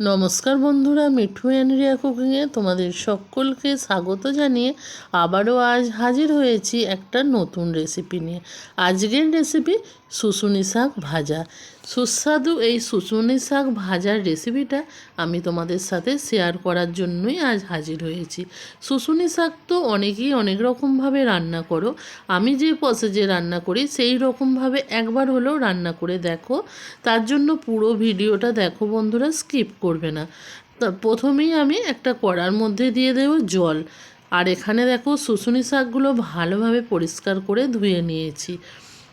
নমস্কার বন্ধুরা, মিঠু অ্যান্ড রিয়া কুকিংয়ে তোমাদের সকলকে স্বাগত জানিয়ে আবারও আজ হাজির হয়েছি একটা নতুন রেসিপি নিয়ে। আজকের রেসিপি শুশুনি শাক ভাজা। সুস্বাদু এই শুশুনি শাক ভাজার রেসিপিটা আমি তোমাদের সাথে শেয়ার করার জন্যই আজ হাজির হয়েছি। শুশুনি শাক তো অনেকেই অনেক রকমভাবে রান্না করো। আমি যে প্রসেসে রান্না করি সেই রকমভাবে একবার হলেও রান্না করে দেখো। তার জন্য পুরো ভিডিওটা দেখো বন্ধুরা স্কিপ করবে না। তা প্রথমেই আমি একটা কড়ার মধ্যে দিয়ে দেবো জল। আর এখানে দেখো, শুশুনি শাকগুলো ভালোভাবে পরিষ্কার করে ধুয়ে নিয়েছি।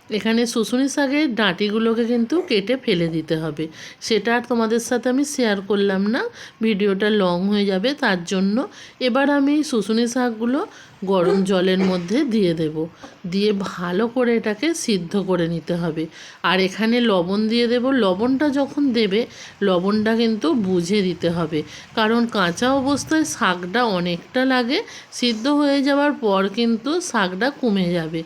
এখানে শুশুনি শাকের ডাঁটিগুলোকে কিন্তু কেটে ফেলে দিতে হবে। সেটা আর তোমাদের সাথে আমি শেয়ার করলাম না। ভিডিওটা লং হয়ে যাবে, তার জন্য এবার আমি শুশুনি শাকগুলো গরম জলের মধ্যে দিয়ে দেব। দিয়ে ভালো করে এটাকে সিদ্ধ করে নিতে হবে। আর এখানে লবণ দিয়ে দেব। লবণটা যখন দেবে, লবণটা কিন্তু বুঝে দিতে হবে। কারণ কাঁচা অবস্থায় শাকটা অনেকটা লাগে, সিদ্ধ হয়ে যাওয়ার পর কিন্তু শাকটা কমে যাবে।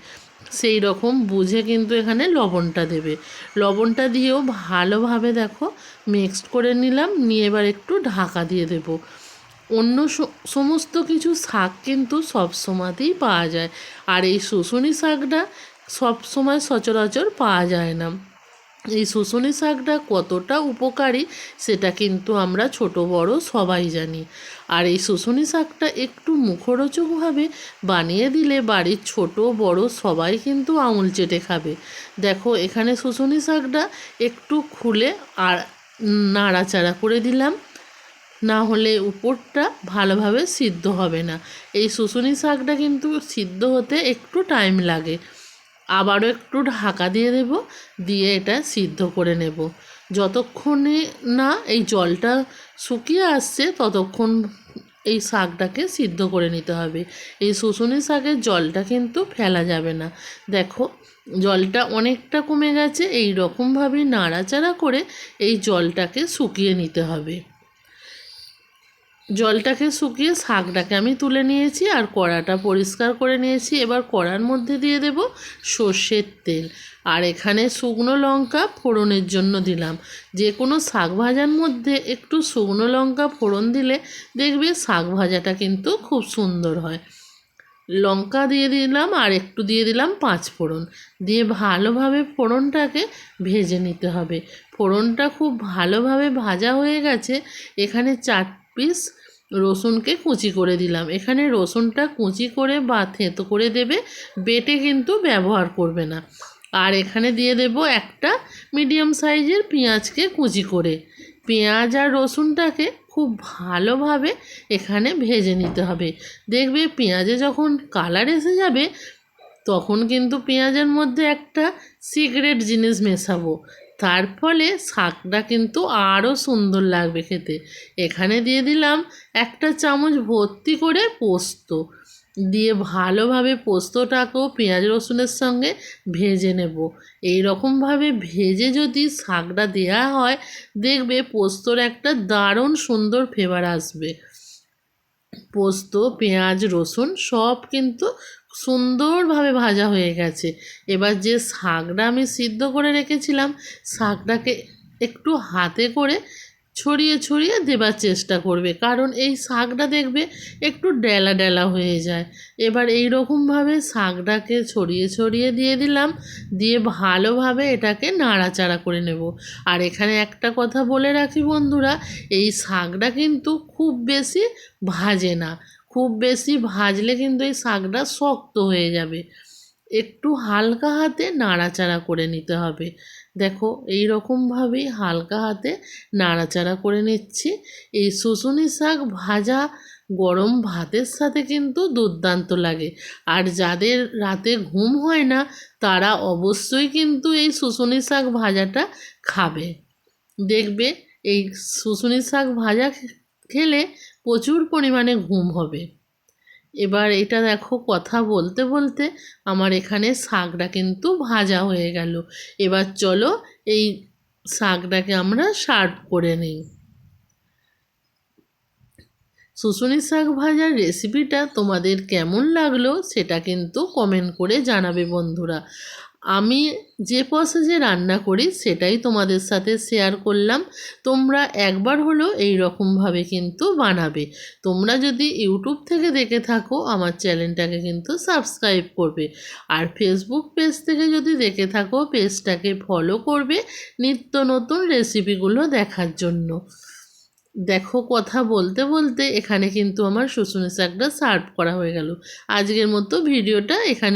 সেই রকম বুঝে কিন্তু এখানে লবণটা দেবে। লবণটা দিয়েও ভালোভাবে দেখো মিক্সড করে নিলাম, নিয়ে এবার একটু ঢাকা দিয়ে দেব। অন্য সমস্ত কিছু শাক কিন্তু সব সময়তেই পাওয়া যায়। আর এই শুশুনি শাকটা সব সময় সচরাচর পাওয়া যায় না। এই শুশুনি শাকটা কতটা উপকারী সেটা কিন্তু আমরা ছোট, বড় সবাই জানি। আর এই শুশুনি শাকটা একটু মুখরোচকভাবে বানিয়ে দিলে বাড়ির ছোট, বড় সবাই কিন্তু আঙুল চেটে খাবে। দেখো, এখানে শুশুনি শাকটা একটু খুলে আর নাড়াচাড়া করে দিলাম। না হলে উপরটা ভালোভাবে সিদ্ধ হবে না। এই শুশুনি শাকটা কিন্তু সিদ্ধ হতে একটু টাইম লাগে। আবারও একটু ঢাকা দিয়ে দেব, দিয়ে এটা সিদ্ধ করে নেব। যতক্ষণে না এই জলটা শুকিয়ে আসছে, ততক্ষণ এই শাকটাকে সিদ্ধ করে নিতে হবে। এই শুশুনি শাকের জলটা কিন্তু ফেলা যাবে না। দেখো, জলটা অনেকটা কমে গেছে এই রকমভাবে নাড়াচাড়া করে এই জলটাকে শুকিয়ে নিতে হবে। জলটাকে শুকিয়ে শাকটাকে আমি তুলে নিয়েছি আর কড়াটা পরিষ্কার করে নিয়েছি। এবার কড়ার মধ্যে দিয়ে দেব সর্ষের তেল। আর এখানে শুকনো লঙ্কা ফোড়নের জন্য দিলাম। যে কোনো শাক ভাজার মধ্যে একটু শুকনো লঙ্কা ফোড়ন দিলে দেখবে শাক ভাজাটা কিন্তু খুব সুন্দর হয়। লঙ্কা দিয়ে দিলাম আর একটু দিয়ে দিলাম পাঁচ ফোড়ন। দিয়ে ভালোভাবে ফোড়নটাকে ভেজে নিতে হবে। ফোড়নটা খুব ভালোভাবে ভাজা হয়ে গেছে। এখানে চার পিস রসুনকে কুচি করে দিলাম। এখানে রসুনটা কুচি করে বা থেঁতো করে দেবে, বেটে কিন্তু ব্যবহার করবে না। আর এখানে দিয়ে দেব একটা মিডিয়াম সাইজের পেঁয়াজকে কুচি করে। পেঁয়াজ আর রসুনটাকে খুব ভালোভাবে এখানে ভেজে নিতে হবে। দেখবে পেঁয়াজে যখন কালার এসে যাবে, তখন কিন্তু পেঁয়াজের মধ্যে একটা সিক্রেট জিনিস মেশাবো। তার ফলে শাকটা কিন্তু আরও সুন্দর লাগবে খেতে। এখানে দিয়ে দিলাম একটা চামচ ভর্তি করে পোস্ত। দিয়ে ভালোভাবে পোস্তটাকেও পেঁয়াজ রসুনের সঙ্গে ভেজে নেব। এই রকমভাবে ভেজে যদি শাকটা দেওয়া হয়, দেখবে পোস্তর একটা দারুণ সুন্দর ফ্লেভার আসবে। পোস্ত, পেঁয়াজ, রসুন সব কিন্তু সুন্দরভাবে ভাজা হয়ে গেছে। এবার যে শাকটা আমি সিদ্ধ করে রেখেছিলাম, শাকটাকে একটু হাতে করে ছড়িয়ে ছড়িয়ে দেবার চেষ্টা করবে, কারণ এই শাকটা দেখবে একটু ডেলা ডেলা হয়ে যায়। এবার এই রকমভাবে শাকটাকে ছড়িয়ে ছড়িয়ে দিয়ে দিলাম, দিয়ে ভালোভাবে এটাকে নাড়াচাড়া করে নেব। আর এখানে একটা কথা বলে রাখি বন্ধুরা, এই শাকটা কিন্তু খুব বেশি ভাজে না। খুব বেশি ভাজলে কিন্তু এই শাকটা শক্ত হয়ে যাবে। একটু হালকা হাতে নাড়াচাড়া করে নিতে হবে। দেখো এই রকমভাবেই হালকা হাতে নাড়াচাড়া করে নিচ্ছি। এই শুশুনি শাক ভাজা গরম ভাতের সাথে কিন্তু দুর্দান্ত লাগে। আর যাদের রাতে ঘুম হয় না, তারা অবশ্যই কিন্তু এই শুশুনি শাক ভাজাটা খাবে। দেখবে, এই শুশুনি শাক ভাজা খেলে প্রচুর পরিমাণে ঘুম হবে। এবার এটা দেখো কথা বলতে বলতে আমার এখানে শাকটা কিন্তু ভাজা হয়ে গেল। এবার চলো এই শাকটাকে আমরা সার্ভ করে নিই। শুশুনি শাক ভাজার রেসিপিটা তোমাদের কেমন লাগল সেটা কিন্তু কমেন্ট করে জানাবে বন্ধুরা। আমি যে প্রসেসে রান্না করি, সেটাই তোমাদের সাথে শেয়ার করলাম। তোমরা একবার হলো এই রকমভাবে কিন্তু বানাবে। তোমরা যদি ইউটিউব থেকে দেখে থাকো, আমার চ্যানেলটাকে কিন্তু সাবস্ক্রাইব করবে। আর ফেসবুক পেজ থেকে যদি দেখে থাকো পেজটাকে ফলো করবে নিত্য নতুন রেসিপিগুলো দেখার জন্য। দেখো কথা বলতে বলতে এখানে কিন্তু আমার শুশুনি শাকটা সার্ভ করা হয়ে গেল। আজকের মতো ভিডিওটা এখানে